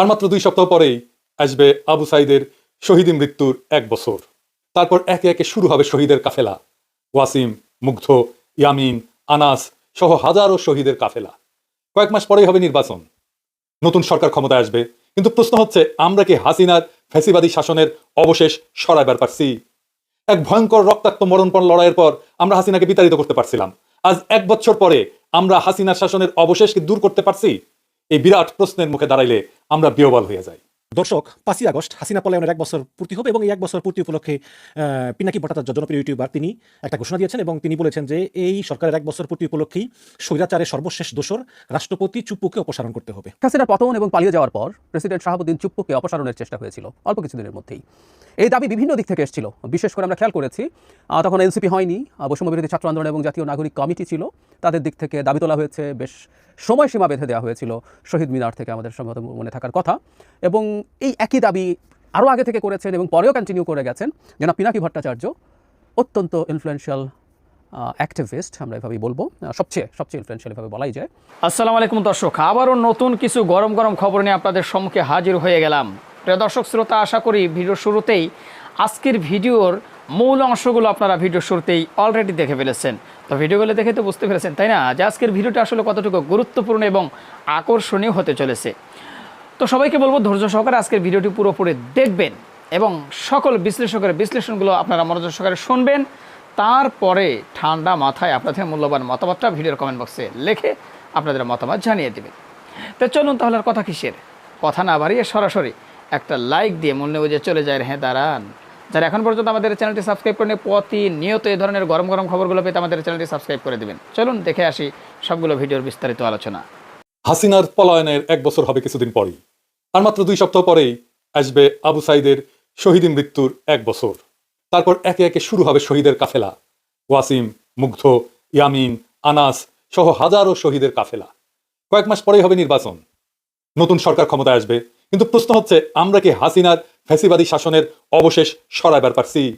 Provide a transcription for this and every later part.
আর মাত্র দুই সপ্তাহ পরেই আসবে আবু সাইদের শহীদি মৃত্যুর এক বছর। তারপর একে একে শুরু হবে শহীদের কাফেলা। ওয়াসিম, মুগ্ধ, ইয়ামিন, আনাস সহ হাজারো শহীদের কাফেলা। কয়েক মাস পরেই হবে নির্বাচন। নতুন সরকার ক্ষমতায় আসবে। কিন্তু প্রশ্ন হচ্ছে, আমরা কি হাসিনার ফ্যাসিবাদী শাসনের অবশেষ সরাইবার পারছি? এক ভয়ঙ্কর রক্তাক্ত মরণপণ লড়াইয়ের পর আমরা হাসিনাকে বিতাড়িত করতে পারছিলাম। আজ এক বছর পরে আমরা হাসিনার শাসনের অবশেষকে দূর করতে পারছি? এই বিরাট প্রশ্নের মুখে দাঁড়াইলে আমরা বিহবল হয়ে যাই। দর্শক পাঁচই আগস্ট হাসিনা পলায়নের এক বছর পূর্তি হবে এবং এই এক বছর পূর্তি উপলক্ষে পিনাকি ভট্টাচার্য জনপ্রিয় ইউটিউবার তিনি একটা ঘোষণা দিয়েছেন এবং তিনি বলেছেন যে এই সরকারের এক বছর পূর্তি উপলক্ষেই স্বৈরাচারের সর্বশেষ দোষর রাষ্ট্রপতি চুপ্পুকে অপসারণ করতে হবে। হাসিনা পতন এবং পালিয়ে যাওয়ার পর প্রেসিডেন্ট শাহাবুদ্দিন চুপ্পুকে অপসারণের চেষ্টা হয়েছিল অল্প কিছুদিনের মধ্যেই। এই দাবি বিভিন্ন দিক থেকে এসেছিল। বিশেষ করে আমরা খেয়াল করেছি তখন এনসিপি হয়নি আহ, বৈষম্য বিরোধী ছাত্র আন্দোলন এবং জাতীয় নাগরিক কমিটি ছিল। তাদের দিক থেকে দাবি তোলা হয়েছে বেশ সময়সীমা বেঁধে দেওয়া হয়েছিল শহীদ মিনার থেকে আমাদের সম্ভবত মনে থাকার কথা। এবং এই একই দাবি আরও আগে থেকে করেছেন এবং পরেও কন্টিনিউ করে গেছেন। যেন পিনাকি ভট্টাচার্য, অত্যন্ত ইনফ্লুয়েন্সিয়াল অ্যাক্টিভিস্ট আমরা এভাবেই বলব। সবচেয়ে সবচেয়ে ইনফ্লুয়েন্সিয়াল এভাবে বলাই যায়। আসসালামু আলাইকুম দর্শক, আবারও নতুন কিছু গরম গরম খবর নিয়ে আপনাদের সম্মুখে হাজির হয়ে গেলাম। প্রিয় দর্শক, শ্রোতা, আশা করি ভিডিওর শুরুতেই আজকের ভিডিওর মূল অংশগুলো আপনারা ভিডিও শুরুতেই অলরেডি দেখে ফেলেছেন। তো ভিডিওগুলো দেখে তো বুঝতে পেরেছেন, তাই না? যে আজকের ভিডিওটা আসলে কতটুকু গুরুত্বপূর্ণ এবং আকর্ষণীয় হতে চলেছে। তো সবাইকে বলব ধৈর্য সহকারে আজকের ভিডিওটি পুরোপুরি দেখবেন এবং সকল বিশ্লেষকের বিশ্লেষণগুলো আপনারা মনোযোগ সহকারে শুনবেন। তারপরে ঠান্ডা মাথায় আপনাদের মূল্যবান মতামতটা ভিডিওর কমেন্ট বক্সে লিখে আপনাদের মতামত জানিয়ে দেবেন। তো চলুন তাহলে আর কথা কিসের? কথা না বাড়িয়ে সরাসরি একটা লাইক দিয়ে মূল্য বুঝে চলে যায়। হ্যাঁ দাঁড়ান। যারা এখন পর্যন্ত আমাদের চ্যানেলটি সাবস্ক্রাইব করেন প্রতিনিয়ত এই ধরনের গরম গরম খবরগুলো পেতে আমাদের চ্যানেলটি সাবস্ক্রাইব করে দেবেন। চলুন দেখে আসি সবগুলো ভিডিওর বিস্তারিত আলোচনা। হাসিনার পলায়নের এক বছর হবে কিছুদিন পরেই। আর মাত্র দুই সপ্তাহ পরেই আসবে আবু সাইদের শহীদ মৃত্যুর এক বছর। তারপর একে একে শুরু হবে শহীদের কাফেলা। ওয়াসিম, মুগ্ধ, ইয়ামিন, আনাস সহ হাজারো শহীদের কাফেলা। কয়েক মাস পরেই হবে নির্বাচন। নতুন সরকার ক্ষমতায় আসবে। কিন্তু প্রশ্ন হচ্ছে, আমরা কি হাসিনার ফ্যাসিবাদী শাসনের অবশেষ সরাইবার পারছি?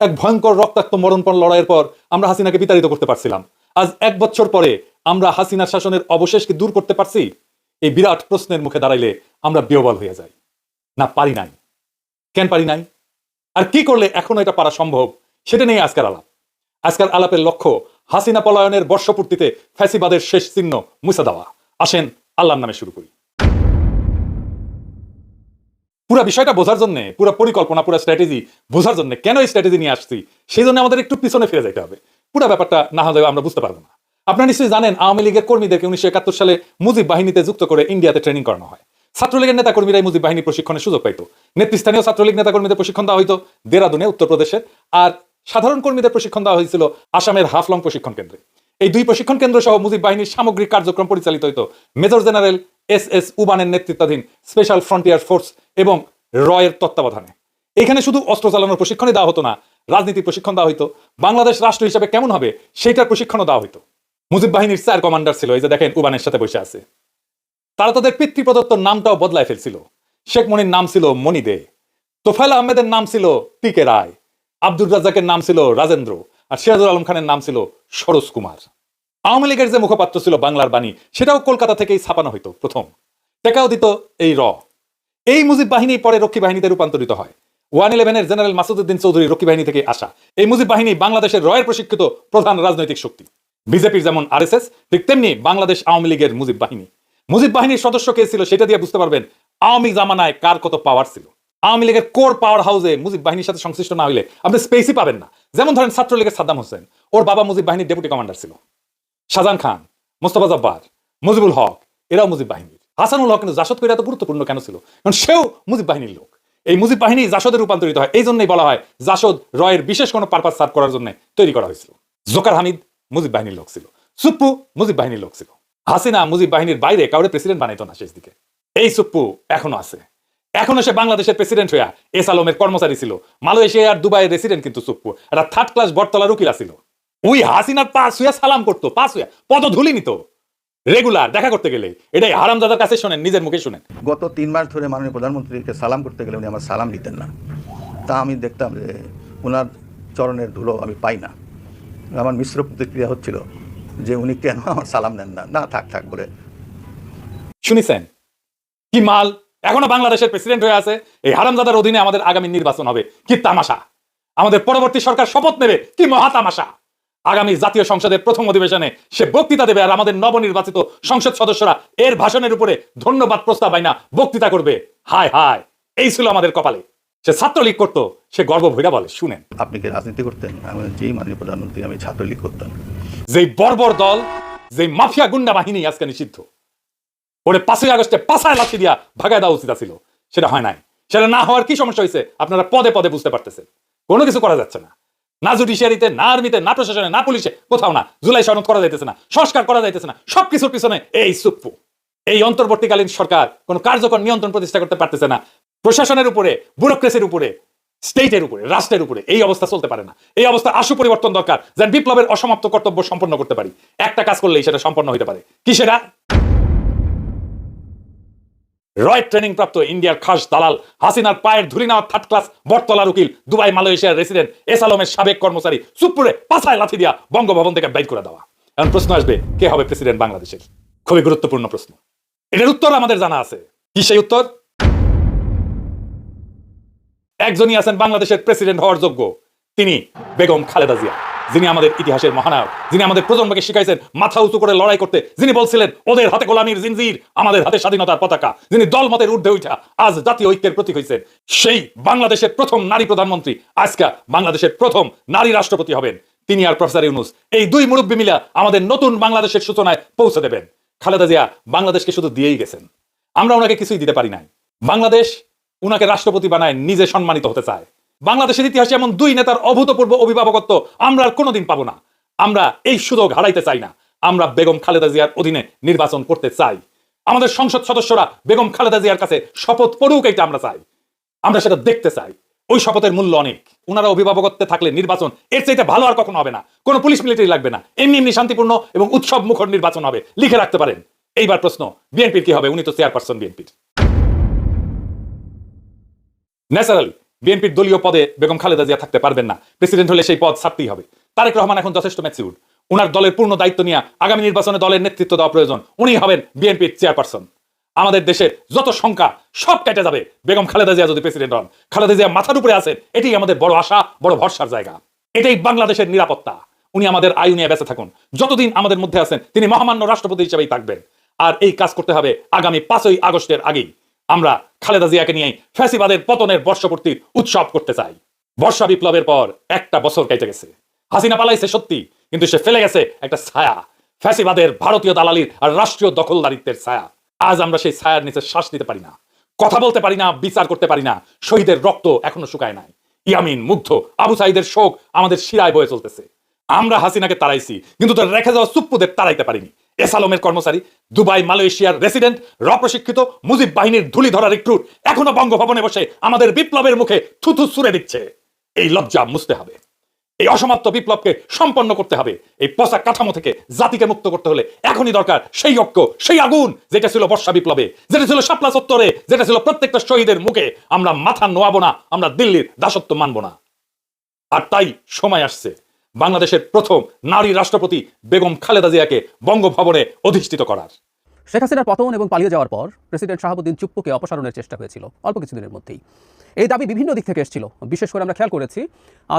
এক ভয়ঙ্কর রক্তাক্ত মরণপণ লড়াইয়ের পর আমরা হাসিনাকে বিতাড়িত করতে পারছিলাম। আজ এক বছর পরে আমরা হাসিনার শাসনের অবশেষকে দূর করতে পারছি? এই বিরাট প্রশ্নের মুখে দাঁড়াইলে আমরা বিয়বল হয়ে যাই। না, পারি নাই। কেন পারি নাই? আর কি করলে এখনও এটা পারা সম্ভব? সেটা নিয়ে আজকের আলাপ। আজকের আলাপের লক্ষ্য, হাসিনা পলায়নের বর্ষপূর্তিতে ফ্যাসিবাদের শেষ চিহ্ন মুছে দেওয়া। আসেন, আল্লাহর নামে শুরু করি। পুরো বিষয়টা বোঝার জন্য, পুরো পরিকল্পনা, পুরো স্ট্র্যাটেজি বোঝার জন্য কেন এই স্ট্র্যাটেজি নিয়ে আসছি? সেই জন্য আমাদের একটু পিছনে ফিরে যেতে হবে। পুরো ব্যাপারটা না হলে আমরা বুঝতে পারব না। আপনারা নিশ্চয়ই জানেন, আওয়ামী লীগের কর্মীদেরকে উনিশশো একাত্তর সালে মুজিব বাহিনীতে যুক্ত করে ইন্ডিয়াতে ট্রেনিং করানো হয়। ছাত্রলীগের নেতা কর্মীরাই মুজিব বাহিনী প্রশিক্ষণের সুযোগ পাইতো। নেতৃস্থানীয় ছাত্রলীগ নেতা কর্মীদের প্রশিক্ষণ দেওয়া হইতো দেরাদুনে, উত্তরপ্রদেশের। আর সাধারণ কর্মীদের প্রশিক্ষণ দেওয়া হয়েছিল আসামের হাফলং প্রশিক্ষণ কেন্দ্রে। এই দুই প্রশিক্ষণ কেন্দ্র সহ মুজিব বাহিনীর সামগ্রিক কার্যক্রম পরিচালিত হইত মেজর জেনারেল এস এস উবানের নেতৃত্বাধীন স্পেশাল ফ্রন্টিয়ার ফোর্স এবং রয়ের তত্ত্বাবধানে। এখানে শুধু অস্ত্র চালানোর প্রশিক্ষণই দেওয়া হতো না, রাজনীতির প্রশিক্ষণ দেওয়া হতো বাংলাদেশ রাষ্ট্র হিসেবে কেমন হবে, সেইটার প্রশিক্ষণও দেওয়া হতো মুজিব বাহিনীর চার কমান্ডার ছিল, এই যে দেখেন উবানের সাথে বসে আছে। তারা তাদের পিতৃপ্রদত্ত নামটাও বদলায় ফেলছিল। শেখ মনির নাম ছিল মনি দে তোফাইল আহমেদের নাম ছিল টি কে রায়, আব্দুর রাজ্জাকের নাম ছিল রাজেন্দ্র, আর সিরাজুল আলম খানের নাম ছিল সরোজ কুমার। আওয়ামী লীগের যে মুখপাত্র ছিল বাংলার বাণী, সেটাও কলকাতা থেকেই ছাপানো হইতো প্রথম। টেকাও দিত এই র। এই মুজিব বাহিনী পরে রক্ষী বাহিনীতে রূপান্তরিত হয়। ওয়ান ইলেভেনের জেনারেল মাসুদুদ্দিন চৌধুরী রক্ষী বাহিনী থেকে আসা। এই মুজিব বাহিনী বাংলাদেশের রয়ের প্রশিক্ষিত প্রধান রাজনৈতিক শক্তি। বিজেপির যেমন আরএসএস, ঠিক তেমনি বাংলাদেশ আওয়ামী লীগের মুজিব বাহিনী। মুজিব বাহিনীর সদস্য কে ছিল সেটা দিয়ে বুঝতে পারবেন, আওয়ামী জামানায় কার কত পাওয়ার ছিল। আওয়ামী লীগের কোর পাওয়ার হাউসে মুজিব বাহিনীর সাথে সংশ্লিষ্ট না হলে আপনি স্পেসই পাবেন না। যেমন ধরেন ছাত্রলীগের সাদ্দাম হোসেন, ওর বাবা মুজিব বাহিনীর ডেপুটি কমান্ডার ছিল। শাহজাহান খান, মোস্তফা জব্বার, মুজিবুল হক, এরাও মুজিব বাহিনীর। হাসানুল হক কিন্তু জাসদ করে এত গুরুত্বপূর্ণ কেন ছিল? কারণ সেও মুজিব বাহিনীর লোক। এই মুজিব বাহিনী জাসদে রূপান্তরিত হয় এই জন্যই বলা হয় জাসদ রয়ের বিশেষ কোনো পারপাস সার্ভ করার জন্য তৈরি করা হয়েছিল। জোকার হামিদ মুজিব বাহিনীর লোক ছিল। সুপ্পু, মুজিব বাহিনীর লোক ছিল। হাসিনা, মুজিব বাহিনীর বাইরে কাউরে প্রেসিডেন্ট বানাইতো না শেষ দিকে। এই সুপ্পু এখনও আছে। এখনও সে বাংলাদেশের প্রেসিডেন্ট হইয়া এস আলমের কর্মচারী ছিল। মালয়েশিয়া আর দুবাইয়ের রেসিডেন্ট কিন্তু সুপ্পু। একটা থার্ড ক্লাস বটতলা রুকিলা ছিল ওই হাসিনার পাশ হইয়া সালাম করতো পাশ হইয়া পদ ধুলি নিত। রেগুলার দেখা করতে গেলে এটাই হারামজাদার কাছে শোনেন, নিজের মুখে শুনেন। গত তিন মাস ধরে মাননীয় প্রধানমন্ত্রীকে সালাম করতে গেলে উনি আমার সালাম দিতেন না। তা আমি দেখতাম যে ওনার চরণের ধুলো আমি পাই না। আমার মিশ্র প্রতিক্রিয়া হচ্ছিল যে উনি কেন আমার সালাম নেন না। না, থাক থাক, বলে। শুনিছেন? কি মাল? এখনও বাংলাদেশের প্রেসিডেন্ট হয়ে আছে। এই হারামজাদার অধীনে আমাদের আগামী নির্বাচন হবে। কি তামাশা? আমাদের পরবর্তী সরকার শপথ নেবে? কি মহা তামাশা আগামী জাতীয় সংসদের প্রথম অধিবেশনে সে বক্তৃতা দেবে আর আমাদের নবনির্বাচিত সংসদ সদস্যরা এর ভাষণের উপরে ধন্যবাদ প্রস্তাব আইনা বক্তৃতা করবে। হায় হায়, এই ছিল আমাদের কপালে। সে ছাত্রলীগ করতো সে গর্ব ভৈরা বলে। শুনেন। আপনি কি রাজনীতি করতেন? আমি জি মাননীয় প্রধানমন্ত্রী আমি ছাত্রলীগ করতাম। যেই বর্বর দল যেই মাফিয়া গুন্ডা বাহিনী আজকে নিষিদ্ধ ওরে পাঁচই আগস্টে পাশায় লাঠি দিয়া ভাগায় দেওয়া উচিত ছিল সেটা হয় নাই। সেটা না হওয়ার কি সমস্যা হয়েছে আপনারা পদে পদে বুঝতে পারতেছেন। কোনো কিছু করা যাচ্ছে না। না জুডিশিয়ারিতে না আর্মিতে না প্রশাসনে না পুলিশে কোথাও না। জুলাই সনদ করা যাইতেছে না সংস্কার করা যাইতেছে না। সবকিছুর পিছনে এই সুপ্পু এই অন্তর্বর্তীকালীন সরকার কোনো কার্যকর নিয়ন্ত্রণ প্রতিষ্ঠা করতে পারতেছে না। প্রশাসনের উপরে, ব্যুরোক্রেসির উপরে, স্টেটের উপরে, রাষ্ট্রের উপরে, এই অবস্থা চলতে পারে না। এই অবস্থা আশু পরিবর্তন দরকার, যেন বিপ্লবের অসমাপ্ত কর্তব্য সম্পন্ন করতে পারি। একটা কাজ করলেই সেটা সম্পন্ন হতে পারে। কি সেটা রয়ের ট্রেনিং প্রাপ্ত ইন্ডিয়ার খাস দালাল হাসিনার পায়ের ধুলি নেওয়া থার্ড ক্লাস বটতলার উকিল, দুবাই, মালয়েশিয়ার রেসিডেন্ট এস আলমের সাবেক কর্মচারী সুপুরে পাছায় লাথি দিয়া বঙ্গভবন থেকে বাইর করে দেওয়া। এখন প্রশ্ন আসবে, কে হবে প্রেসিডেন্ট বাংলাদেশের? খুবই গুরুত্বপূর্ণ প্রশ্ন। এটার উত্তর আমাদের জানা আছে। কি সেই উত্তর? একজনই আছেন বাংলাদেশের প্রেসিডেন্ট হওয়ার যোগ্য। তিনি বেগম খালেদা জিয়া, যিনি আমাদের ইতিহাসের মহানায়ক, যিনি আমাদের প্রজন্মকে শিখাইছেন মাথা উঁচু করে লড়াই করতে। যিনি বলছিলেন, ওদের হাতে গোলামীর জিনজির, আমাদের হাতে স্বাধীনতার পতাকা। যিনি দলমতের ঊর্ধ্বে উঠা আজ জাতীয় ঐক্যের প্রতীক হয়েছেন সেই বাংলাদেশের প্রথম নারী প্রধানমন্ত্রী, আজকা বাংলাদেশের প্রথম নারী রাষ্ট্রপতি হবেন। তিনি আর প্রফেসর ইউনুস, এই দুই মুরব্বী মিলা আমাদের নতুন বাংলাদেশের সূচনায় পৌঁছে দেবেন। খালেদা জিয়া বাংলাদেশকে শুধু দিয়েই গেছেন। আমরা ওনাকে কিছুই দিতে পারি নাই। বাংলাদেশ উনাকে রাষ্ট্রপতি বানায়, নিজে সম্মানিত হতে চায়। বাংলাদেশের ইতিহাসে এমন দুই নেতার অভূতপূর্ব অভিভাবকত্ব আমরা আর কোনোদিন পাবো না। আমরা এই সুযোগ হারাইতে চাই না। আমরা বেগম খালেদা জিয়ার অধীনে নির্বাচন করতে চাই। আমাদের সংসদ সদস্যরা বেগম খালেদা জিয়ার কাছে শপথ পড়ুক এটা আমরা চাই। আমরা সেটা দেখতে চাই। ওই শপথের মূল্য অনেক। ওনারা অভিভাবকত্বে থাকলে নির্বাচন এর চাইতে ভালো আর কখনো হবে না। কোনো পুলিশ মিলিটারি লাগবে না। এমনি এমনি শান্তিপূর্ণ এবং উৎসব মুখর নির্বাচন হবে। লিখে রাখতে পারেন। এইবার প্রশ্ন, বিএনপির কি হবে? উনি তো চেয়ারপারসন বিএনপির। ন্যাচারালি বিএনপির দলীয় পদে বেগম খালেদা জিয়া থাকতে পারবেন না। প্রেসিডেন্ট হলে সেই পদ ছাড়তেই হবে। তারেক রহমান এখন যথেষ্ট ম্যাচিউর। ওনার দলের পূর্ণ দায়িত্ব নিয়ে আগামী নির্বাচনে দলের নেতৃত্ব দেওয়া প্রয়োজন। উনি হবেন বিএনপির চেয়ারপারসন। আমাদের দেশের যত সংখ্যা, সব কেটে যাবে। বেগম খালেদা জিয়া যদি প্রেসিডেন্ট হন, খালেদা জিয়া মাথার উপরে আছেন এটাই আমাদের বড় আশা, বড় ভরসার জায়গা। এটাই বাংলাদেশের নিরাপত্তা। উনি আমাদের আয়ু নিয়ে বেঁচে থাকুন। যতদিন আমাদের মধ্যে আছেন, তিনি মহামান্য রাষ্ট্রপতি হিসেবেই থাকবেন। আর এই কাজ করতে হবে আগামী পাঁচই আগস্টের আগেই। আমরা খালেদা জিয়াকে নিয়ে ফ্যাসিবাদের পতনের বর্ষপূর্তির উৎসব করতে চাই। বর্ষা বিপ্লবের পর একটা বছর কেটে গেছে। হাসিনা পালাইছে সত্যি, কিন্তু সে ফেলে গেছে একটা ছায়া। ফ্যাসিবাদের ভারতীয় দালালির আর রাষ্ট্রীয় দখলদারিত্বের ছায়া। আজ আমরা সেই ছায়ার নিচে শ্বাস নিতে পারি না। কথা বলতে পারি না, বিচার করতে পারি না। শহীদের রক্ত এখনও শুকায় নাই। ইয়ামিন, মুগ্ধ, আবু সাইদের শোক আমাদের শিরায় বয়ে চলতেছে। আমরা হাসিনাকে তাড়াইছি, কিন্তু তার রেখে যাওয়া সুপ্পুদের তাড়াইতে পারিনি। এস কর্মচারী, দুবাই, মালয়েশিয়ার রেসিডেন্ট র প্রশিক্ষিত মুজিব বাহিনীর ধুলি ধরা রিক্রুট এখনও বঙ্গভবনে বসে আমাদের বিপ্লবের মুখে থুথু সুরে দিচ্ছে। এই লজ্জা মুছতে হবে। এই অসমাপ্ত বিপ্লবকে সম্পন্ন করতে হবে। এই পচা কাঠামো থেকে জাতিকে মুক্ত করতে হলে এখনই দরকার সেই ঐক্য, সেই আগুন, যেটা ছিল বর্ষা বিপ্লবে, যেটা ছিল শাপলা চত্বরে, যেটা ছিল প্রত্যেকটা শহীদের মুখে। আমরা মাথা নোয়াবো না, আমরা দিল্লির দাসত্ব মানবো না। আর তাই সময় আসছে। বাংলাদেশের প্রথম নারী রাষ্ট্রপতি বেগম খালেদা জিয়াকে বঙ্গভবনে অধিষ্ঠিত করার। শেখ হাসিনার পতন এবং পালিয়ে যাওয়ার পর প্রেসিডেন্ট শাহাবুদ্দিন চুপ্পুকে অপসারণের চেষ্টা হয়েছিল অল্প কিছুদিনের মধ্যেই। এই দাবি বিভিন্ন দিক থেকে এসেছিল। বিশেষ করে আমরা খেয়াল করেছি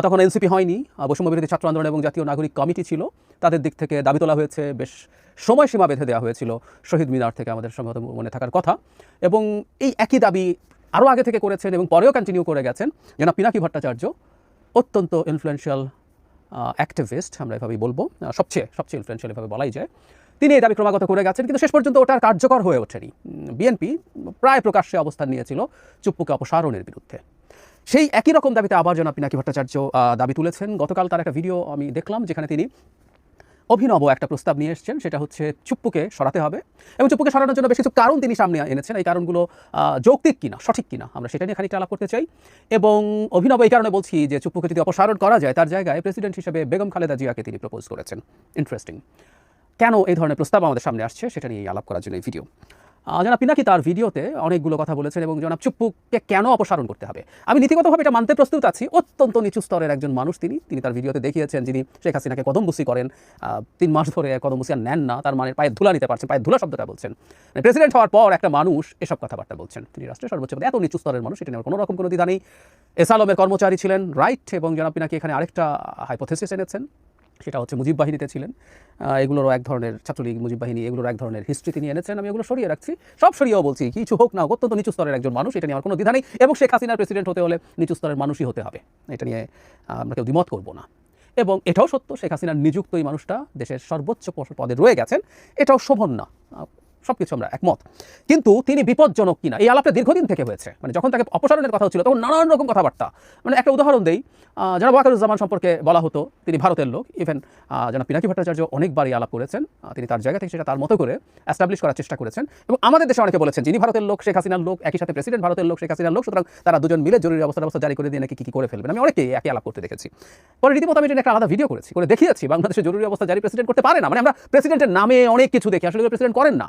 তখন এনসিপি হয়নি বৈষম্য বিরোধী ছাত্র আন্দোলন এবং জাতীয় নাগরিক কমিটি ছিল। তাদের দিক থেকে দাবি তোলা হয়েছে, বেশ সময়সীমা বেঁধে দেওয়া হয়েছিল শহীদ মিনার থেকে আমাদের সম্ভবত মনে থাকার কথা। এবং এই একই দাবি আরও আগে থেকে করেছেন এবং পরেও কন্টিনিউ করে গেছেন। যেন পিনাকি ভট্টাচার্য, অত্যন্ত ইনফ্লুয়েন্সিয়াল অ্যাক্টিভিস্ট আমরা এভাবেই বলব সবচেয়ে সবচেয়ে ইনফ্লুয়েন্সিয়াল এভাবে বলাই যায়। তিনি এই দাবি ক্রমাগত করে গেছেন, কিন্তু শেষ পর্যন্ত ওটা কার্যকর হয়ে ওঠেনি। বিএনপি প্রায় প্রকাশ্যে অবস্থান নিয়েছিল চুপ্পুকে অপসারণের বিরুদ্ধে। সেই একই রকম দাবিতে আবার যেন পিনাকি ভট্টাচার্য দাবি তুলেছেন। গতকাল তার একটা ভিডিও আমি দেখলাম, যেখানে তিনি অভিনব একটা প্রস্তাব নিয়ে এসছেন, সেটা হচ্ছে চুপ্পুকে সরাতে হবে। এবং চুপ্পুকে সরানোর জন্য বেশ কিছু কারণ তিনি সামনে এনেছেন। এই কারণগুলো যৌক্তিক কিনা, সঠিক কিনা, আমরা সেটা নিয়ে খানিকটা আলাপ করতে চাই। এবং অভিনব এই কারণে বলছি যে চুপ্পুকে যদি অপসারণ করা যায়, তার জায়গায় প্রেসিডেন্ট হিসেবে বেগম খালেদা জিয়াকে তিনি প্রপোজ করেছেন। ইন্টারেস্টিং কেন এই ধরনের প্রস্তাব আমাদের সামনে আসছে, সেটা নিয়ে আলাপ করার জন্য এই ভিডিও। জনাব পিনাকি তার ভিডিওতে অনেকগুলো কথা বলেছেন এবং জনাব চুপ্পুকে কেন অপসারণ করতে হবে? আমি নীতিগতভাবে এটা মানতে প্রস্তুত আছি। অত্যন্ত নিচু স্তরের একজন মানুষ তিনি। তিনি তার ভিডিওতে দেখিয়েছেন যিনি শেখ হাসিনাকে কদমবুসি করেন। তিন মাস ধরে কদমবুসি আর নেন না। তার মানে পায়ে ধুলা নিতে পারছেন, পায়ে ধুলা শব্দটা বলছেন। প্রেসিডেন্ট হওয়ার পর একটা মানুষ এসব কথাবার্তা বলছেন। তিনি রাষ্ট্রের সর্বোচ্চ এত নিচু স্তরের মানুষ এটা নিয়ে কোনো রকম কোনো দ্বিধা নেই। এস আলমের কর্মচারী ছিলেন, রাইট, এবং জনাব পিনাকি এখানে আরেকটা হাইপোথেসিস এনেছেন। সেটা হচ্ছে মুজিব বাহিনীতে ছিলেন। এগুলোরও এক ধরনের ছাত্রলীগ, মুজিব বাহিনী, এগুলোর এক ধরনের হিস্ট্রি তিনি এনেছেন। আমি এগুলো সরিয়ে রাখছি। সব সরিয়েও বলছি, কিছু হোক না অত্যন্ত নিচু স্তরের একজন মানুষ, এটা নিয়ে আমার কোনো দ্বিধা নেই। এবং শেখ হাসিনার প্রেসিডেন্ট হতে হলে নিচু স্তরের মানুষই হতে হবে। এটা নিয়ে আমরা কেউ দ্বিমত করব না। এবং এটাও সত্য, শেখ হাসিনার নিযুক্ত এই মানুষটা দেশের সর্বোচ্চ পদে রয়ে গেছেন। এটাও শোভন না। সব কিছু আমরা একমত। কিন্তু তিনি বিপজ্জনক কিনা, এই আলাপটা দীর্ঘদিন থেকে হয়েছে। মানে যখন তাকে অপসারণের কথা হচ্ছিল, তখন নানান রকম কথাবার্তা। মানে একটা উদাহরণ দেই যারা ওয়াকারুজ্জামান সম্পর্কে বলা হতো, তিনি ভারতের লোক। ইভেন যারা পিনাকি ভট্টাচার্য অনেকবারই আলাপ করেছেন তিনি তার জায়গা থেকে সেটা তার মতো করে অ্যাস্টাবলিশ করার চেষ্টা করেছেন। এবং আমাদের দেশে অনেকে বলেছেন, যিনি ভারতের লোক, শেখ হাসিনার লোক, একই সাথে প্রেসিডেন্ট ভারতের লোক, শেখ হাসিনার লোক, সুতরাং তারা দুজন মিলে জরুরি অবস্থার অবস্থা জারি করে দিয়ে নাকি কী করে ফেলবেন। আমি অনেকেই একই আলাপ করতে দেখেছি। পরে রীতিমতো আমি একটা আলাদা ভিডিও করেছি, করে দেখিয়েছি, বাংলাদেশে জরুরি অবস্থা জারি প্রেসিডেন্ট করতে পারে না। মানে আমরা প্রেসিডেন্টের নামে অনেক কিছু দেখি, আসলে প্রেসিডেন্ট করেন না।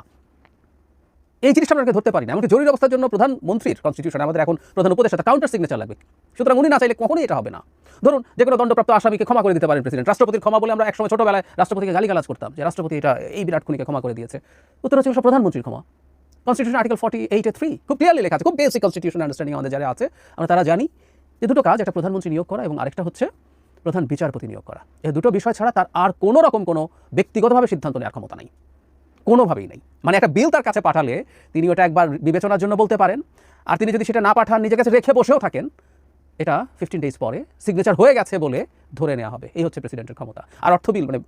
এই জিনিসটা আমরা ধরতে পারি না এমনকি জরুরি অবস্থার জন্য প্রধানমন্ত্রীর কনস্টিটিউশন আমাদের এখন প্রধান উপদেষ্টা কাউন্টার সিগনেচার লাগবে। সুতরাং উনি না চাইলে কখনোই এটা হবে না। ধরুন যে কোনো দণ্ডপ্রাপ্ত আসামিকে ক্ষমা করে দিতে পারেন প্রেসিডেন্ট রাষ্ট্রপতির ক্ষমা বলে আমরা একসময় ছোটবেলায় রাষ্ট্রপতিকে গালিগালাজ করতাম যে রাষ্ট্রপতি এটা এই বিরাট খুনিকে ক্ষমা করে দিয়েছে। উত্তর হচ্ছে সব প্রধানমন্ত্রীর ক্ষমা। কনস্টিটিউশন আর্টিকেল ফর্টি এইটে থ্রি খুব ক্লিয়ারলি লেখা আছে, খুব বেসিক কনস্টিটিউশন আন্ডারস্ট্যান্ডিং আমাদের যারা আছে, আমরা তারা জানি যে দুটো কাজ, একটা প্রধানমন্ত্রী নিয়োগ করা এবং আরেকটা হচ্ছে প্রধান বিচারপতি নিয়োগ করা। এই দুটো বিষয় ছাড়া তার আর কোনো রকম কোনো ব্যক্তিগতভাবে সিদ্ধান্ত নেওয়ার ক্ষমতা নেই। কোনোভাবেই নেই। মানে একটা বিল তার কাছে পাঠালে তিনি ওটা একবার বিবেচনার জন্য বলতে পারেন। আর তিনি যদি সেটা না পাঠান, নিজের কাছে রেখে বসেও থাকেন, এটা ফিফটিন ডেজ পরে সিগনেচার হয়ে গেছে বলে ধরে নেওয়া হবে। এই হচ্ছে প্রেসিডেন্টের ক্ষমতা। আর অর্থ বিল মানে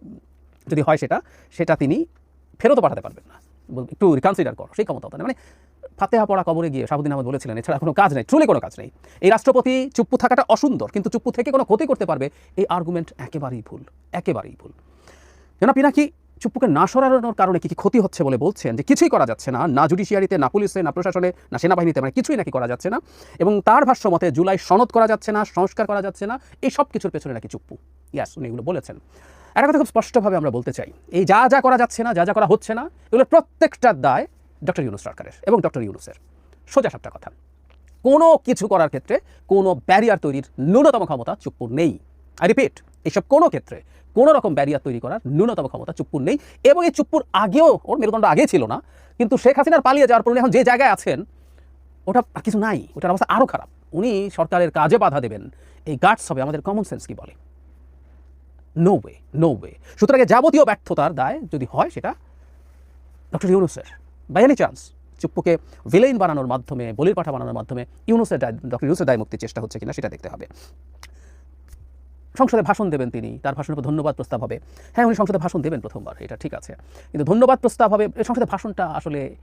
যদি হয় সেটা সেটা তিনি ফেরতও পাঠাতে পারবেন না। একটু রিকনসিডার করো, সেই ক্ষমতা মানে ফাতেহা পড়া কবরে গিয়ে শাহুদ্দিন আহমদ বলেছিলেন, এছাড়া কোনো কাজ নেই ট্রুলি কোনো কাজ নেই। এই রাষ্ট্রপতি চুপ্পু থাকাটা অসুন্দর, কিন্তু চুপ্পু থেকে কোনো ক্ষতি করতে পারবে, এই আর্গুমেন্ট একেবারেই ভুল একেবারেই ভুল। জনাব পিনাকি চুপ্পুকে না সরানোর কারণে কি কি ক্ষতি হচ্ছে বলে বলছেন যে কিছুই করা যাচ্ছে না না জুডিশিয়ারিতে না পুলিশে না প্রশাসনে, না সেনাবাহিনীতে মানে কিছুই নাকি করা যাচ্ছে না। এবং তার ভাষ্য মতে জুলাই সনদ করা যাচ্ছে না, সংস্কার করা যাচ্ছে না, এই সব কিছুর পেছনে নাকি চুপ্পু। ইয়াস, উনি এগুলো বলেছেন। একটা কথা খুব স্পষ্টভাবে আমরা বলতে চাই, এই যা যা করা যাচ্ছে না, যা যা করা হচ্ছে না, এগুলো প্রত্যেকটার দায় ডক্টর ইউনুস সরকারের এবং ডক্টর ইউনুসের সোজা সাপটা কথা। কোনো কিছু করার ক্ষেত্রে কোনো ব্যারিয়ার তৈরির ন্যূনতম ক্ষমতা চুপ্পুর নেই। আই রিপিট এইসব কোনো ক্ষেত্রে কোনো রকম ব্যারিয়ার তৈরি করার ন্যূনতম ক্ষমতা চুপ্পুর নেই এবং এই চুপ্পুর আগেও, ওর মেরুদণ্ড আগে ছিল না, কিন্তু শেখ হাসিনার পালিয়ে যাওয়ার পর এখন যে জায়গায় আছেন, ওটা আর কিছু নাই, ওটার অবস্থা আরও খারাপ। উনি সরকারের কাজে বাধা দেবেন, এই গার্ডস হবে আমাদের কমন সেন্স কি বলে? নো ওয়ে নো ওয়ে সুতরাং যাবতীয় ব্যর্থতার দায় যদি হয় সেটা ডক্টর ইউনুসের বাই এনি চান্স চুপ্পুকে ভিলেইন বানানোর মাধ্যমে, বলির পাঠা বানানোর মাধ্যমে ইউনুসের দায় ডক্টর ইউনুসের দায় মুক্তির চেষ্টা হচ্ছে কিনা সেটা দেখতে হবে। সংসদে ভাষণ দেবেন তিনি। তার ভাষণের উপর ধন্যবাদ প্রস্তাব হবে। হ্যাঁ উনি সংসদে ভাষণ দেবেন প্রথমবার, এটা ঠিক আছে। কিন্তু ধন্যবাদ প্রস্তাব হবে সংসদে ভাষণটা আসলে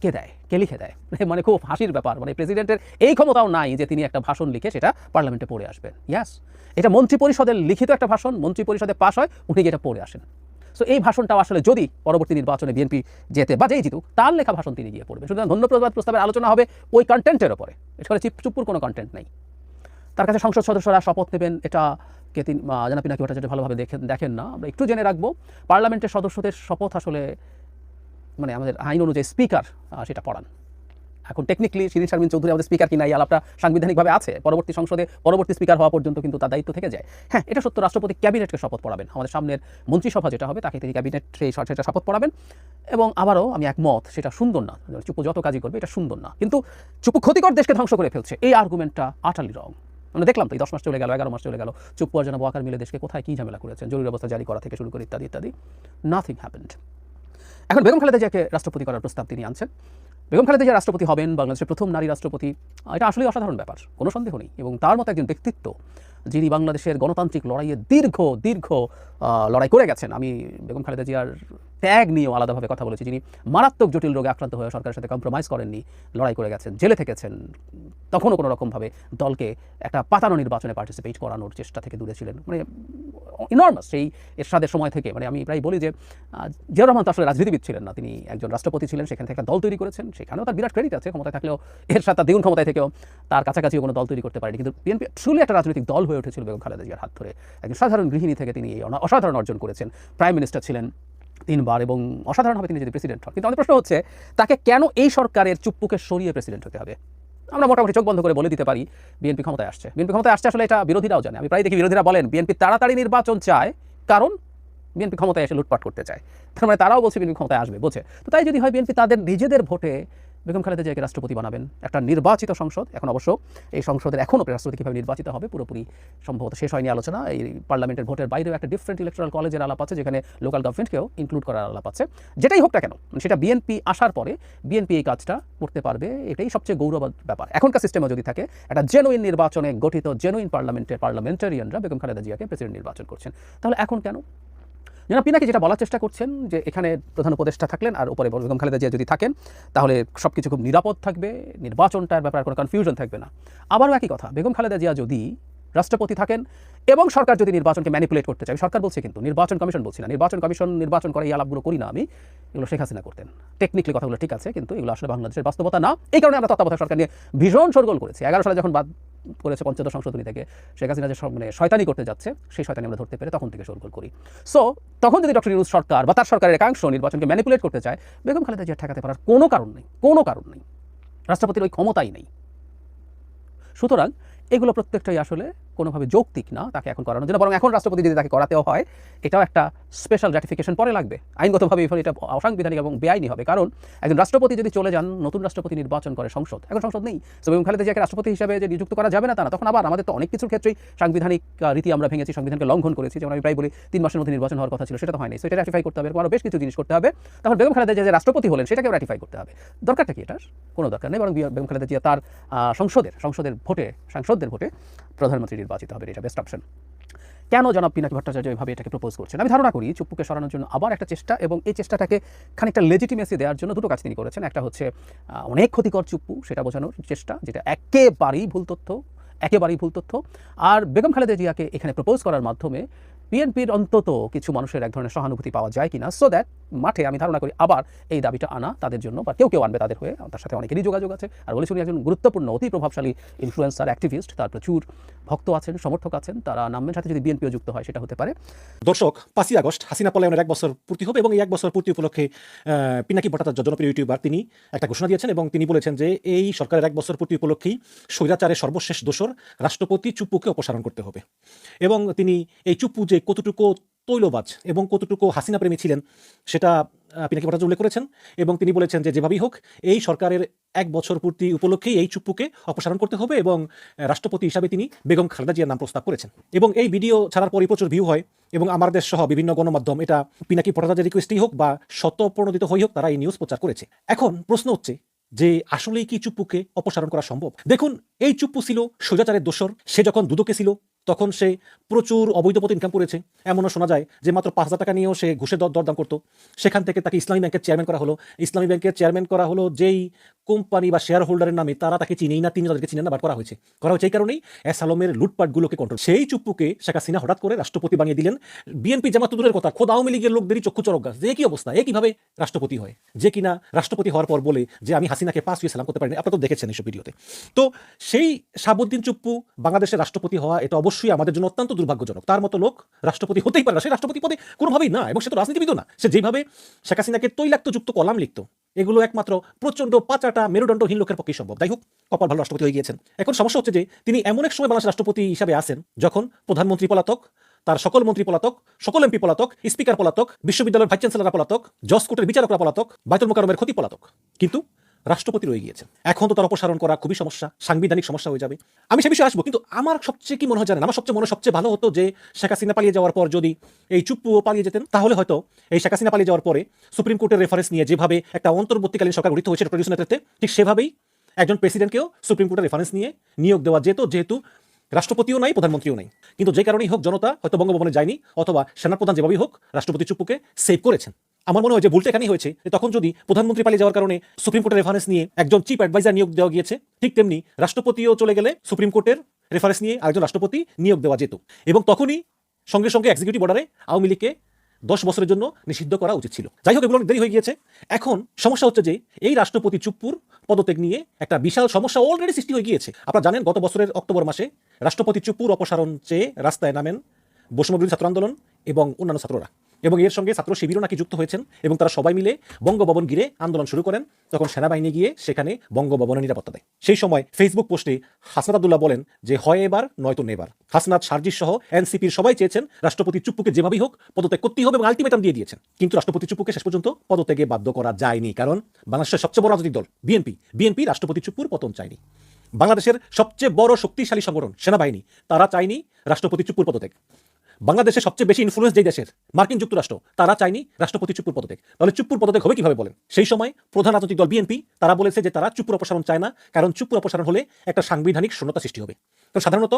কে দেয়? কে লিখে দেয়? মানে খুব হাসির ব্যাপার মানে প্রেসিডেন্টের এই ক্ষমতাও নাই যে তিনি একটা ভাষণ লিখে সেটা পার্লামেন্টে পড়ে আসবেন। ইয়াস এটা মন্ত্রী পরিষদের লিখিত একটা ভাষণ মন্ত্রী পরিষদে পাশ হয়, উনি যেটা পড়ে আসেন। সো এই ভাষণটাও আসলে যদি পরবর্তী নির্বাচনে বিএনপি যেতে বা যেই জিতুক, তার লেখা ভাষণ তিনি গিয়ে পড়বেন। সুতরাং ধন্যবাদ প্রস্তাবের আলোচনা হবে ওই কন্টেন্টের ওপরে। এছাড়া চিপ চুপুর কোনো কন্টেন্ট নেই। তার কাছে সংসদ সদস্যরা শপথ নেবেন, এটা কে তিনি জানা পিনাকি ভট্টাচার্য ভালোভাবে দেখেন দেখেন না, আমরা একটু জেনে রাখব। পার্লামেন্টের সদস্যদের শপথ আসলে মানে আমাদের আইন অনুযায়ী স্পিকার সেটা পড়ান। এখন টেকনিক্যালি শিরিন শারমিন চৌধুরী আমাদের স্পিকার কিনা এই আলাপটা সাংবিধানিকভাবে আছে। পরবর্তী সংসদে পরবর্তী স্পিকার হওয়া পর্যন্ত কিন্তু তার দায়িত্ব থেকে যায়। হ্যাঁ এটা সত্য, রাষ্ট্রপতি ক্যাবিনেটকে শপথ পড়াবেন। আমাদের সামনের মন্ত্রিসভা যেটা হবে, তাকে তিনি ক্যাবিনেট, সেই সেটা শপথ পড়াবেন। এবং আবারও আমি একমত, সেটা সুন্দর না। চুপু যত কাজই করবে, এটা সুন্দর না। কিন্তু চুপু ক্ষতিকর দেশকে ধ্বংস করে ফেলছে। এই আর্গুমেন্টটা আটালি রং। মানে দেখলাম তো এই দশ মাস চলে গেল, এগারো মাস চলে গেল। চুপ পর জনাব ওয়াকার মিলে দেশকে কোথায় কী ঝামেলা করেছেন? জরুরি অবস্থা জারি করা থেকে শুরু করে ইত্যাদি ইত্যাদি। নাথিং হ্যাপেন্ড এখন বেগম খালেদা জিয়াকে রাষ্ট্রপতি করার প্রস্তাব তিনি আনছেন। বেগম খালেদা জিয়া রাষ্ট্রপতি হবেন, বাংলাদেশের প্রথম নারী রাষ্ট্রপতি। এটা আসলেই অসাধারণ ব্যাপার, কোনো সন্দেহ নেই। এবং তার মতো একজন ব্যক্তিত্ব, যিনি বাংলাদেশের গণতান্ত্রিক লড়াইয়ে দীর্ঘ দীর্ঘ লড়াই করে গেছেন। আমি বেগম খালেদা জিয়ার ত্যাগ নিয়েও আলাদাভাবে কথা বলেছি, যিনি মারাত্মক জটিল রোগে আক্রান্ত হয়ে সরকারের সাথে কম্প্রোমাইজ করেননি, লড়াই করে গেছেন, জেলে থেকেছেন, তখনও কোনো রকমভাবে দলকে একটা পাতানো নির্বাচনে পার্টিসিপেট করানোর চেষ্টা থেকে দূরে ছিলেন। মানে ইনর্মাস সেই এরশাদের সময় থেকে। মানে আমি প্রায় বলি যে জিয়াউর রহমান তো আসলে রাজনীতিবিদ ছিলেন না, তিনি একজন রাষ্ট্রপতি ছিলেন, সেখান থেকে একটা দল তৈরি করেছেন, সেখানেও তার বিরাট ক্রেডিট আছে, ক্ষমতায় থাকলেও এর সাথে তার দ্বিগুণ ক্ষমতায় থেকেও তার কাছাকাছিও কোনো দল তৈরি করতে পারেনি। কিন্তু বিএনপি ট্রুলি একটা রাজনৈতিক দল হয়ে উঠেছিল বেগম খালেদা জিয়ার হাত ধরে। একজন সাধারণ গৃহিণী থেকে তিনি এই অসাধারণ অর্জন করেছেন। প্রাইম মিনিস্টার ছিলেন তিনবার এবং অসাধারণভাবে তিনি যদি প্রেসিডেন্ট হন। কিন্তু আমাদের প্রশ্ন হচ্ছে, তাকে কেন এই সরকারের চুপ্পুকে সরিয়ে প্রেসিডেন্ট হতে হবে? আমরা মোটামুটি চোখ বন্ধ করে বলে দিতে পারি বিএনপি ক্ষমতায় আসছে। বিএনপি ক্ষমতায় আসছে আসলে এটা বিরোধীরাও জানে। আমি প্রায় দেখি বিরোধীরা বলেন বিএনপি তাড়াতাড়ি নির্বাচন চায় কারণ বিএনপি ক্ষমতায় এসে লুটপাট করতে চায়। তার মানে তারাও বলছে বিএনপি ক্ষমতায় আসবে, বোঝে। তো তাই যদি হয় বিএনপি তাদের নিজেদের ভোটে বেগম খালেদা জিয়াকে রাষ্ট্রপতি বানাবেন। একটা নির্বাচিত সংসদ, এখন অবশ্য এই সংসদের এখনও রাষ্ট্রপতি কীভাবে নির্বাচিত হবে পুরোপুরি সম্ভবত শেষ হয়নি আলোচনা। এই পার্লামেন্টের ভোটের বাইরেও একটা ডিফারেন্ট ইলেকট্রাল কলেজের আলাপ আছে, যেখানে লোকাল গভর্নমেন্টকেও ইনক্লুড করার আলাপ আছে। যেটাই হোক না কেন, সেটা বিএনপি আসার পরে বিএনপি এই কাজটা করতে পারবে, এটাই সবচেয়ে গৌরব ব্যাপার। এখনকার সিস্টেমে যদি থাকে, একটা জেনুইন নির্বাচনে গঠিত জেনুইন পার্লামেন্টের পার্লামেন্টারিয়ানরা বেগম খালেদা জিয়াকে প্রেসিডেন্ট নির্বাচন করছেন। তাহলে এখন কেন? যেন পিনাকি যেটা বলার চেষ্টা করছেন যে এখানে প্রধান উপদেষ্টা থাকলেন আর উপরে বেগম খালেদা জিয়া যদি থাকেন, তাহলে সব কিছু খুব নিরাপদ থাকবে, নির্বাচনটার ব্যাপারে কোনো কনফিউশন থাকবে না। আবারও একই কথা, বেগম খালেদা জিয়া যদি রাষ্ট্রপতি থাকেন এবং সরকার যদি নির্বাচনকে ম্যানিপুলেট করতে চায়, সরকার বলছে কিন্তু, নির্বাচন কমিশন বলছি না, নির্বাচন কমিশন, নির্বাচন করে এই আলাপগুলো করি না আমি, এগুলো শেখ হাসিনা করতেন। টেকনিক্যালি কথাগুলো ঠিক আছে, কিন্তু এগুলো আসলে বাংলাদেশের বাস্তবতা না। এই কারণে আমরা তত্ত্বাবধায়ক সরকার নিয়ে ভীষণ সরগোল করেছি। এগারো সালে যখন বাদ করেছে পঞ্চদশ সংশোধনী থেকে, শেখ হাসিনা যে মানে শয়তানি করতে যাচ্ছে, সেই শয়তানি আমরা ধরতে পেরে তখন থেকে সরগোল করি। সো তখন যদি ডক্টর ইউনুস সরকার বা তার সরকারের একাংশ নির্বাচনকে ম্যানিপুলেট করতে চায়, বেগম খালেদা জিয়া ঠেকাতে পারার কোনো কারণ নেই, কোনো কারণ নেই। রাষ্ট্রপতির ওই ক্ষমতাই নেই। সুতরাং এগুলো প্রত্যেকটাই আসলে কোনোভাবে যৌক্তিক না তাকে এখন করানোর জন্য, বরং এখন রাষ্ট্রপতি যদি তাকে করাতেও হয়, এটাও একটা স্পেশাল গ্র্যাটিফিকেশন পরে লাগবে। আইনগতভাবে এর ফলে এটা অসাংবিধানিক এবং বেআইনি হবে, কারণ একজন রাষ্ট্রপতি যদি চলে যান, নতুন রাষ্ট্রপতি নির্বাচন করে সংসদ, এখন সংসদ নেই। বেগম খালেদা জিয়াকে রাষ্ট্রপতি হিসেবে যে নিযুক্ত করা যাবে না তা না, তখন আবার আমাদের তো অনেক কিছুর ক্ষেত্রেই সাংবিধানিক রীতি আমরা ভেঙেছি, সংবিধানকে লঙ্ঘন করেছি। যেমন আমি প্রায় বলি, তিন মাসের মধ্যে নির্বাচন হওয়ার কথা ছিল, সেটা তো হয়নি সেটা এটা রাটিফাই করতে হবে আরও বেশ কিছু জিনিস করতে হবে। তখন বেগম খালেদা জিয়া যে রাষ্ট্রপতি হলেন, সেটাকেও রাটিফাই করতে হবে। দরকারটা কি এটার? কোনো দরকার নেই, বরং বেগম খালেদা জিয়া তার সংসদের সংসদের ভোটে, সাংসদদের ভোটে প্রধানমন্ত্রী নির্বাচিত হবে এটা বেস্ট অপশন কেন জনাব পিনাকি ভট্টাচার্য এভাবে এটাকে প্রপোজ করছেন? আমি ধারণা করি চুপ্পুকে সরানোর জন্য আবার একটা চেষ্টা এবং এই চেষ্টাটাকে খানিকটা লেজিটিমেসি দেওয়ার জন্য দুটো কাজ তিনি করেছেন। একটা হচ্ছে অনেক ক্ষতিকর চুপ্পু, সেটা বোঝানোর চেষ্টা, যেটা একেবারেই ভুল তথ্য, একেবারেই ভুল তথ্য। আর বেগম খালেদা জিয়াকে এখানে প্রপোজ করার মাধ্যমে বিএনপির অন্তত কিছু মানুষের এক ধরনের সহানুভূতি পাওয়া যায় কিনা সো দ্যাট মাঠে আমি ধারণা করি আবার এই দাবিটা আনা তাদের জন্য, বা কেউ কেউ আনবে তাদের হয়ে, তার সাথে অনেকেরই যোগাযোগ আছে। আর বলেছি উনি একজন গুরুত্বপূর্ণ, অতি প্রভাবশালী ইনফ্লুয়েন্সার অ্যাক্টিভিস্ট তার প্রচুর ভক্ত আছেন, সমর্থক আছেন, তারা নামের সাথে যদি বিএনপিও যুক্ত হয়, সেটা হতে পারে। দর্শক, পাঁচই আগস্ট, হাসিনা পলায়নের এক বছর পূর্তি হবে এবং এই এক বছর পূর্তি উপলক্ষে পিনাকি ভট্টাচার্য, জনপ্রিয় ইউটিউবার, তিনি একটা ঘোষণা দিয়েছেন এবং তিনি বলেছেন যে এই সরকারের এক বছর পূর্তি উপলক্ষেই স্বৈরাচারের সর্বশেষ দোসর রাষ্ট্রপতি চুপ্পুকে অপসারণ করতে হবে। এবং তিনি এই চুপ্পু যে কতটুকু তৈলবাজ এবং কতটুকু হাসিনা প্রেমী ছিলেন, সেটা পিনাকি ভট্টাচার্য উল্লেখ করেছেন এবং তিনি বলেছেন যে যেভাবেই হোক, এই সরকারের এক বছর পূর্তি উপলক্ষেই এই চুপ্পুকে অপসারণ করতে হবে এবং রাষ্ট্রপতি হিসাবে তিনি বেগম খালেদা জিয়ার নাম প্রস্তাব করেছেন। এবং এই ভিডিও ছাড়ার পরই প্রচুর ভিউ হয় এবং আমার দেশ সহ বিভিন্ন গণমাধ্যম, এটা পিনাকি ভট্টাচার্যের রিকোয়েস্টেই হোক বা শত প্রণোদিত হই হোক, তারা এই নিউজ প্রচার করেছে। এখন প্রশ্ন হচ্ছে যে আসলেই কি চুপ্পুকে অপসারণ করা সম্ভব? দেখুন, এই চুপ্পু ছিল সোজাচারের দোসর সে যখন দুদকে ছিল তখন সে প্রচুর অবৈধ পথে ইনকাম করেছে। এমনও শোনা যায় যে মাত্র পাঁচ হাজার টাকা নিয়েও সে ঘুষের দর দরদাম করতো। সেখান থেকে তাকে ইসলামী ব্যাংকের চেয়ারম্যান করা হলো। ইসলামী ব্যাংকের চেয়ারম্যান করা হলো যেই কোম্পানি বা শেয়ার হোল্ডারের নামে তারা তাকে চিনেই না তিনি তাদেরকে চিনেন না, বাট করা হয়েছে। করা হয়েছে এই কারণেই এস আলমের লুটপাটগুলোকে কন্ট্রোল সেই চুপ্পুকে শেখ হাসিনা হঠাৎ করে রাষ্ট্রপতি বানিয়ে দিলেন। বিএনপি জামাত দূরের কথা, খোদ আওয়ামী লীগের লোকদেরই চক্ষু চরক গাছ। যে কি অবস্থা? এ কীভাবে রাষ্ট্রপতি হয়? যে কিনা রাষ্ট্রপতি হওয়ার পর বলে যে আমি হাসিনাকে পাঁচ হয়ে সালাম করতে পারিনি। আপনারা তো দেখেছেন এইসব ভিডিওতে। তো সেই শাহাবুদ্দিন চুপ্পু বাংলাদেশের রাষ্ট্রপতি হওয়া, এটা অবশ্যই আমাদের জন্য অত্যন্ত দুর্ভাগ্যজনক। তার মতো লোক রাষ্ট্রপতি হতেই পারে না। সে রাষ্ট্রপতি পদে কোনোভাবেই না, এবং সে তো রাজনীতিবিদও না। সে যেভাবে শেখ হাসিনাকে তৈলাক্তযুক্ত কলাম লিখতো, এগুলো একমাত্র প্রচণ্ড পাচাটা মেরুদণ্ডহীন লোকের পক্ষেই সম্ভব? যাই হোক কপাল ভালো রাষ্ট্রপতি হয়ে গিয়েছেন। এখন সমস্যা হচ্ছে যে, তিনি এমন এক সময় বাংলাদেশ রাষ্ট্রপতি হিসাবে আসেন যখন প্রধানমন্ত্রী পলাতক, তার সকল মন্ত্রী পলাতক, সকল এমপি পলাতক, স্পিকার পলাতক, বিশ্ববিদ্যালয়ের ভাইস চ্যান্সেলররা পলাতক, জজ কোর্টের বিচারকরা পলাতক বাইতুল মোকারমের ক্ষতি পলাতক। কিন্তু রাষ্ট্রপতি রয়ে গিয়েছেন। এখন তো তার অপসারণ করা খুবই সমস্যা, সাংবিধানিক সমস্যা হয়ে যাবে। আমি সে বিষয়ে আসব, কিন্তু আমার সবচেয়ে কি মনে হয় জানেন? আমার সবচেয়ে মনে, সবচেয়ে ভালো হতো যে শেখ হাসিনা পালিয়ে যাওয়ার পর যদি এই চুপ্পুও পালিয়ে যেতেন, তাহলে হয়তো এই শেখ হাসিনা পালিয়ে যাওয়ার পরে সুপ্রিম কোর্টের রেফারেন্স নিয়ে যেভাবে একটা অন্তর্বর্তীকালীন সরকার গঠিত হয়েছে ডক্টর নেতৃত্বে, ঠিক সেভাবেই একজন প্রেসিডেন্টকেও সুপ্রিম কোর্টের রেফারেন্স নিয়ে নিয়োগ দেওয়া যেত, যেহেতু রাষ্ট্রপতিও নাই, প্রধানমন্ত্রীও নাই। কিন্তু যে কারণেই হোক, জনতা হয়তো বঙ্গভবনে যায়নি, অথবা সেনাপ্রধান যেভাবেই হোক, রাষ্ট্রপতি চুপ্পুকে সেভ করেছেন। আমার মনে হয় যে ভুলটা এখানেই হয়েছে তখন যদি প্রধানমন্ত্রী পালিয়ে যাওয়ার কারণে সুপ্রিম কোর্টের রেফারেন্স নিয়ে একজন চিফ অ্যাডভাইজার নিয়োগ দেওয়া গিয়েছে, ঠিক তেমনি রাষ্ট্রপতিও চলে গেলে সুপ্রিম কোর্টের রেফারেন্স নিয়ে আরেকজন রাষ্ট্রপতি নিয়োগ দেওয়া যেত। এবং তখনই সঙ্গে সঙ্গে এক্সিকিউটিভ অর্ডারে আওয়ামী লীগকে দশ বছরের জন্য নিষিদ্ধ করা উচিত ছিল। যাই হোক, এগুলো দেরি হয়ে গিয়েছে। এখন সমস্যা হচ্ছে যে এই রাষ্ট্রপতি চুপ্পুর পদত্যাগ নিয়ে একটা বিশাল সমস্যা অলরেডি সৃষ্টি হয়ে গিয়েছে। আপনারা জানেন, গত বছরের অক্টোবর মাসে রাষ্ট্রপতি চুপ্পুর অপসারণ চেয়ে রাস্তায় নামেন বৈষম্যবিরোধী ছাত্র আন্দোলন এবং অন্যান্য ছাত্ররা। এবং এর সঙ্গে ছাত্র শিবিরও নাকি যুক্ত হয়েছেন এবং তারা সবাই মিলে বঙ্গভবন ঘিরে আন্দোলন শুরু করেন তখন সেনাবাহিনী গিয়ে সেখানে বঙ্গভবনের নিরাপত্তা দেয়। সেই সময় ফেসবুক পোস্টে হাসনাত আবদুল্লাহ বলেন যে, হয় এবার, নয়তো নেবার। হাসনাত, সার্জিস সহ এনসিপির সবাই চেয়েছেন রাষ্ট্রপতি চুপ্পুকে যেভাবেই হোক পদত্যাগ করতেই হবে এবং আলটিমেটাম দিয়ে দিয়েছেন। কিন্তু রাষ্ট্রপতি চুপ্পুকে শেষ পর্যন্ত পদত্যাগে বাধ্য করা যায়নি কারণ বাংলাদেশের সবচেয়ে বড় রাজনৈতিক দল, বিএনপি। বিএনপি রাষ্ট্রপতি চুপ্পুর পতন চায়নি। বাংলাদেশের সবচেয়ে বড় শক্তিশালী সংগঠন, সেনাবাহিনী। তারা চায়নি রাষ্ট্রপতি চুপ্পুর পদত্যাগ। বাংলাদেশের সবচেয়ে বেশি ইনফ্লুয়েন্স যেই দেশের, মার্কিন যুক্তরাষ্ট্র, তারা চায়নি রাষ্ট্রপতি চুপ্পুর পদত্যাগ। তাহলে চুপ্পুর পদত্যাগ হবে কীভাবে বলেন? সেই সময় প্রধান রাজনৈতিক দল বিএনপি, তারা বলেছে যে তারা চুপ্পুর অপসারণ চায় না, কারণ চুপ্পুর অপসারণ হলে একটা সাংবিধানিক শূন্যতা সৃষ্টি হবে। তো সাধারণত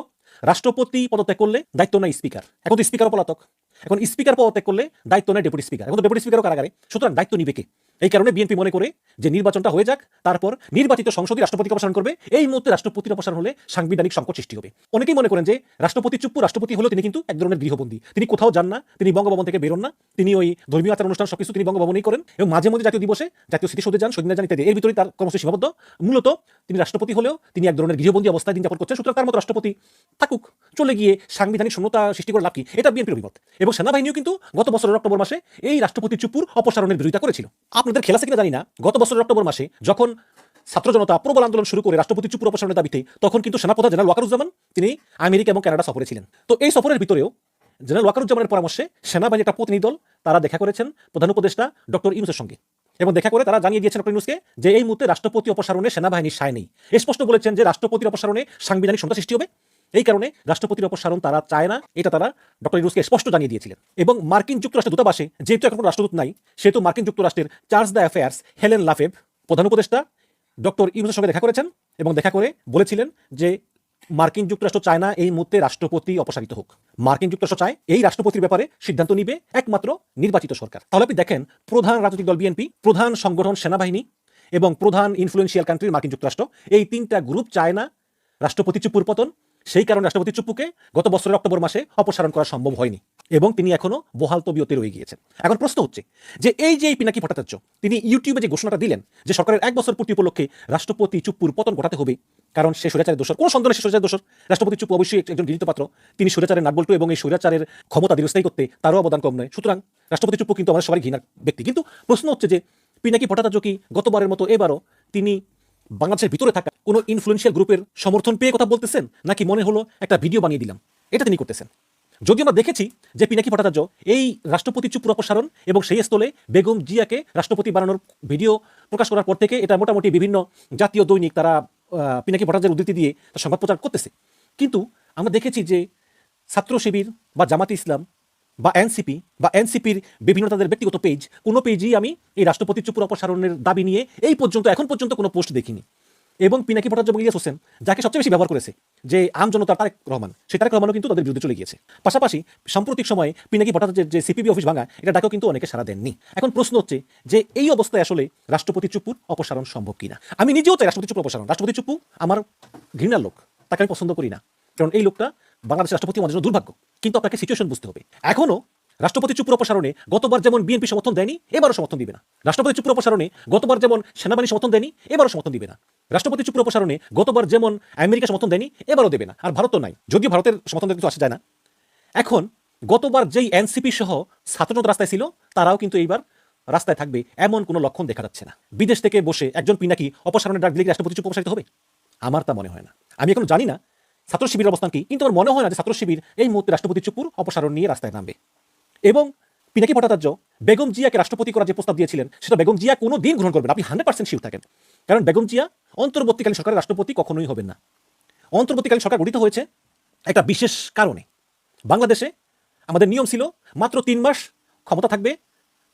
রাষ্ট্রপতি পদত্যাগ করলে দায়িত্ব নেয় স্পিকার, এখন তো স্পিকার পলাতক। এখন স্পিকার পদত্যাগ করলে দায়িত্ব নেয় ডেপুটি স্পিকার, এখন তো ডেপুটি স্পিকারও কারাগারে। সুতরাং দায়িত্ব নিবে কে? এই কারণে বিএনপি মনে করে যে নির্বাচনটা হয়ে যাক, তারপর নির্বাচিত সংসদই রাষ্ট্রপতিকে অপসারণ করবে, এই মুহূর্তে রাষ্ট্রপতির অপসারণ হলে সাংবিধানিক সংকট সৃষ্টি হবে। অনেকেই মনে করেন যে রাষ্ট্রপতি চুপ্পু, রাষ্ট্রপতি হলেও তিনি কিন্তু এক ধরনের গৃহবন্দী। তিনি কোথাও যান না, তিনি বঙ্গভবন থেকে বেরোন না। তিনি ওই ধর্মীয় আচার অনুষ্ঠান সবকিছু তিনি বঙ্গভবনেই করেন এবং মাঝে মধ্যে জাতীয় দিবসে জাতীয় স্মৃতিসৌধে যান শহীদ যান ইত্যাদি। এর ভিতরে তার কর্মসূচি সীমাবদ্ধ। মূলত তিনি রাষ্ট্রপতি হলেও তিনি এক ধরনের গৃহবন্দী অবস্থায় দিন যাপন করছেন। সুতরাং তার মতো রাষ্ট্রপতি থাকুক, চলে গিয়ে সাংবিধানিক শূন্যতা সৃষ্টি করে লাভ কি? এটা বিএনপির অভিমত। এবং সেনাবাহিনীও কিন্তু গত বছরের অক্টোবর মাসে এই রাষ্ট্রপতি চুপুর অপসারণের বিরোধিতা করেছিল। আপনাদের খেলা কিনা জানি না। গত বছরের অক্টোবর মাসে যখন ছাত্র জনতা প্রবল আন্দোলন শুরু করে রাষ্ট্রপতি চুপুর অপসারণের দাবিতে, তখন কিন্তু সেনাপ্রধান জেনারেল ওয়াকারুজ্জামান, তিনি আমেরিকা এবং কানাডা সফরে ছিলেন। তো এই সফরের ভিতরেও জেনারেল ওয়াকারুজ্জামানের পরামর্শে সেনাবাহিনী একটা প্রতিনিধি দল, তারা দেখা করেছেন প্রধান উপদেষ্টা ডক্টর ইউনুসের সঙ্গে। এবং দেখা করে তারা জানিয়ে দিয়েছেন ইউনুসকে যে এই মুহূর্তে রাষ্ট্রপতি অপসারণে সেনাবাহিনীর সায় নেই। স্পষ্ট বলেছেন যে রাষ্ট্রপতির অপসারণে সাংবিধানিক সমস্যা সৃষ্টি হবে। এই কারণে রাষ্ট্রপতির অপসারণ তারা চায় না, এটা তারা ডক্টর ইউনুসকে স্পষ্ট জানিয়ে দিয়েছিলেন। এবং মার্কিন যুক্তরাষ্ট্রের দূতাবাসে যেহেতু এখন রাষ্ট্রদূত নাই, সেহেতু মার্কিন যুক্তরাষ্ট্রের charge d'affaires, Helen LaFave প্রধান উপদেষ্টা ডক্টর ইউনুসের সঙ্গে দেখা করেছেন এবং দেখা করে বলেছিলেন যে মার্কিন যুক্তরাষ্ট্র চায় না এই মুহূর্তে রাষ্ট্রপতি অপসারিত হোক। মার্কিন যুক্তরাষ্ট্র চায় এই রাষ্ট্রপতির ব্যাপারে সিদ্ধান্ত নিবে একমাত্র নির্বাচিত সরকার। তাহলে আপনি দেখেন, প্রধান রাজনৈতিক দল বিএনপি, প্রধান সংগঠন সেনাবাহিনী এবং প্রধান ইনফ্লুয়েন্সিয়াল কান্ট্রি মার্কিন যুক্তরাষ্ট্র, এই তিনটা গ্রুপ চায় না রাষ্ট্রপতি চুপুর পতন সেই কারণে রাষ্ট্রপতি চুপ্পুকে গত বছরের অক্টোবর মাসে অপসারণ করা সম্ভব হয়নি এবং তিনি এখনও বহাল তবিয়তে রয়ে গিয়েছেন। এখন প্রশ্ন হচ্ছে যে এই যে পিনাকি ভট্টাচার্য, তিনি ইউটিউবে যে ঘোষণাটা দিলেন যে সরকারের এক বছর পূর্তি উপলক্ষে রাষ্ট্রপতি চুপ্পুর পতন ঘটাতে হবে, কারণ সে স্বৈরাচারের দোষর, কোনো সন্দেহ সে স্বৈরাচারের দোষর। রাষ্ট্রপতি চুপ্পু অবশ্যই একজন গৃহীত পাত্র, তিনি স্বৈরাচারের নাটবল্টু এবং এই স্বৈরাচারের ক্ষমতা দীর্ঘস্থায়ী করতে তারও অবদান কম নয়। সুতরাং রাষ্ট্রপতি চুপ্পু কিন্তু আমাদের সবাই ঘৃণার ব্যক্তি। কিন্তু প্রশ্ন হচ্ছে যে পিনাকি ভট্টাচার্য কি গতবারের মতো এবারও তিনি বাংলাদেশের ভিতরে থাকা কোনো ইনফ্লুয়েন্সিয়াল গ্রুপের সমর্থন পেয়ে কথা বলতেছেন? নাকি মনে হলো একটা ভিডিও বানিয়ে দিলাম? এটা তিনি করতেছেন। যদি আমরা দেখেছি যে পিনাকি ভট্টাচার্য এই রাষ্ট্রপতি চুপুর অপসারণ এবং সেই স্থলে বেগম জিয়াকে রাষ্ট্রপতি বানানোর ভিডিও প্রকাশ করার পর থেকে এটা মোটামুটি বিভিন্ন জাতীয় দৈনিক তারা পিনাকি ভট্টাচার্যের উদ্ধৃতি দিয়ে তার সংবাদ প্রচার করতেছে। কিন্তু আমরা দেখেছি যে ছাত্র শিবির বা জামাতে ইসলাম বা এনসিপি, বা এনসিপির বিভিন্ন তাদের ব্যক্তিগত পেজ কোনো পেজই আমি এই রাষ্ট্রপতি চুপুর অপসারণের দাবি নিয়ে এই পর্যন্ত, এখন পর্যন্ত কোনো পোস্ট দেখিনি। এবং পিনাকি ভট্টাচার্য এবং হোসেন, যাকে সবচেয়ে বেশি ব্যবহার করেছে, যে আম জনতা তারেক রহমান, সেই তারেক রহমানও কিন্তু তাদের বিরুদ্ধে চলে গিয়েছে। পাশাপাশি সাম্প্রতিক সময়ে পিনাকি ভট্টাচার্যের যে সিপিবি অফিস ভাঙা, এটা ডাকেও কিন্তু অনেকে সারা দেননি। এখন প্রশ্ন হচ্ছে যে এই অবস্থায় আসলে রাষ্ট্রপতি চুপুর অপসারণ সম্ভব কিনা? আমি নিজেও চাই রাষ্ট্রপতি চুপুর অপসারণ। রাষ্ট্রপতি চুপু আমার ঘৃণার লোক, তাকে আমি পছন্দ করি না। কারণ এই লোকটা বাংলাদেশের রাষ্ট্রপতি আমাদের জন্য দুর্ভাগ্য। কিন্তু আপনাকে সিচুয়েশন বুঝতে হবে। এখনও রাষ্ট্রপতি চুপুর অপসারণে গতবার যেমন বিএনপি সমর্থন দেয়নি, এবারও সমর্থন দিবে না। রাষ্ট্রপতি চুপুর অপসারণে গতবার যেমন সেনাবাহিনী সমর্থন দেয়নি, এবারও সমর্থন দিবে না। রাষ্ট্রপতি চুপুর অপসারণে গতবার যেমন আমেরিকা সমর্থন দেয়নি, এবারও দেবে না। আর ভারত তো নাই। যদিও ভারতের সমর্থন কিছু আসা যায় না। এখন গতবার যেই এনসিপি সহ ছাত্রজনতা রাস্তায় ছিল, তারাও কিন্তু এইবার রাস্তায় থাকবে এমন কোনো লক্ষণ দেখা যাচ্ছে না। বিদেশ থেকে বসে একজন পিনাকি অপসারণের ডাক দিলে রাষ্ট্রপতি চুপ অপসারিত হবে? আমার তা মনে হয় না। আমি এখন জানি না ছাত্র শিবিরের অবস্থান কি? কিন্তু আমার মনে হয় না যে ছাত্র শিবির এই মুহূর্তে রাষ্ট্রপতি চুপুর অপসারণ নিয়ে রাস্তায় নামবে। এবং পিনাকি ভট্টাচার্য বেগম জিয়াকে রাষ্ট্রপতি করার যে প্রস্তাব দিয়েছিলেন, সেটা বেগম জিয়া কোনো দিন গ্রহণ করবেন আপনি হান্ড্রেড পার্সেন্ট শিওর থাকেন। কারণ বেগম জিয়া অন্তর্বর্তীকালীন সরকারের রাষ্ট্রপতি কখনোই হবেন না। অন্তর্বর্তীকালীন সরকার গঠিত হয়েছে একটা বিশেষ কারণে। বাংলাদেশে আমাদের নিয়ম ছিল মাত্র তিন মাস ক্ষমতা থাকবে,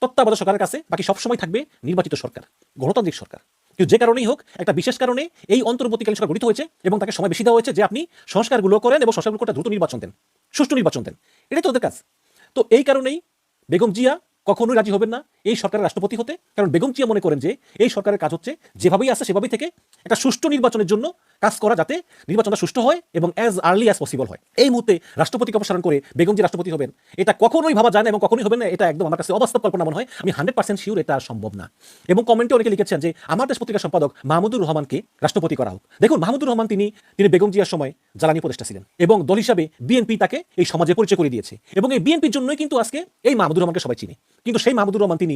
তত্ত্বাবধায়ক সরকারের কাছে, বাকি সবসময় থাকবে নির্বাচিত সরকার, গণতান্ত্রিক সরকার। কিন্তু যে কারণেই হোক, একটা বিশেষ কারণে এই অন্তর্বর্তীকালীন সরকার গঠিত হয়েছে এবং তাকে সময় বেশি দেওয়া হয়েছে যে আপনি সংস্কারগুলো করেন এবং সংস্কারগুলো করতে দ্রুত নির্বাচন দেন, সুষ্ঠু নির্বাচন দেন। এটাই তো ওদের কাজ। তো এই কারণেই বেগম জিয়া কখনোই রাজি হবেন না এই সরকারের রাষ্ট্রপতি হতে, কারণ বেগম জিয়া মনে করেন যে এই সরকারের কাজ হচ্ছে যেভাবেই আছে সেভাবেই থেকে একটা সুষ্ঠু নির্বাচনের জন্য কাজ করা যাতে নির্বাচনটা সুষ্ঠু হয় এবং অ্যাজ আর্লি অ্যাজ পসিবল হয়। এই মুহূর্তে রাষ্ট্রপতিকে অপসারণ করে বেগম জি রাষ্ট্রপতি হবেন, এটা কখনোই ভাবা যায় না এবং কখনোই হবে না, এটা একদম আমার কাছে অবাস্তব কল্পনা মনে হয়। আমি হান্ড্রেড পার্সেন্ট শিওর এটা সম্ভব না। এবং কমেন্টে অনেকে লিখেছেন যে, আমার দেশ পত্রিকার সম্পাদক মাহমুদুর রহমানকে রাষ্ট্রপতি করা হোক। দেখুন, মাহমুদুর রহমান তিনি তিনি বেগম জিয়ার সময় জ্বালানি উপদেষ্টা ছিলেন এবং দল হিসাবে বিএনপি তাকে এই সমাজে পরিচয় করে দিয়েছে। এবং এই বিএনপির জন্যই কিন্তু আজকে এই মাহমুদুর রহমানকে সবাই চিনি। কিন্তু সেই মাহমুদুর রহমান তিনি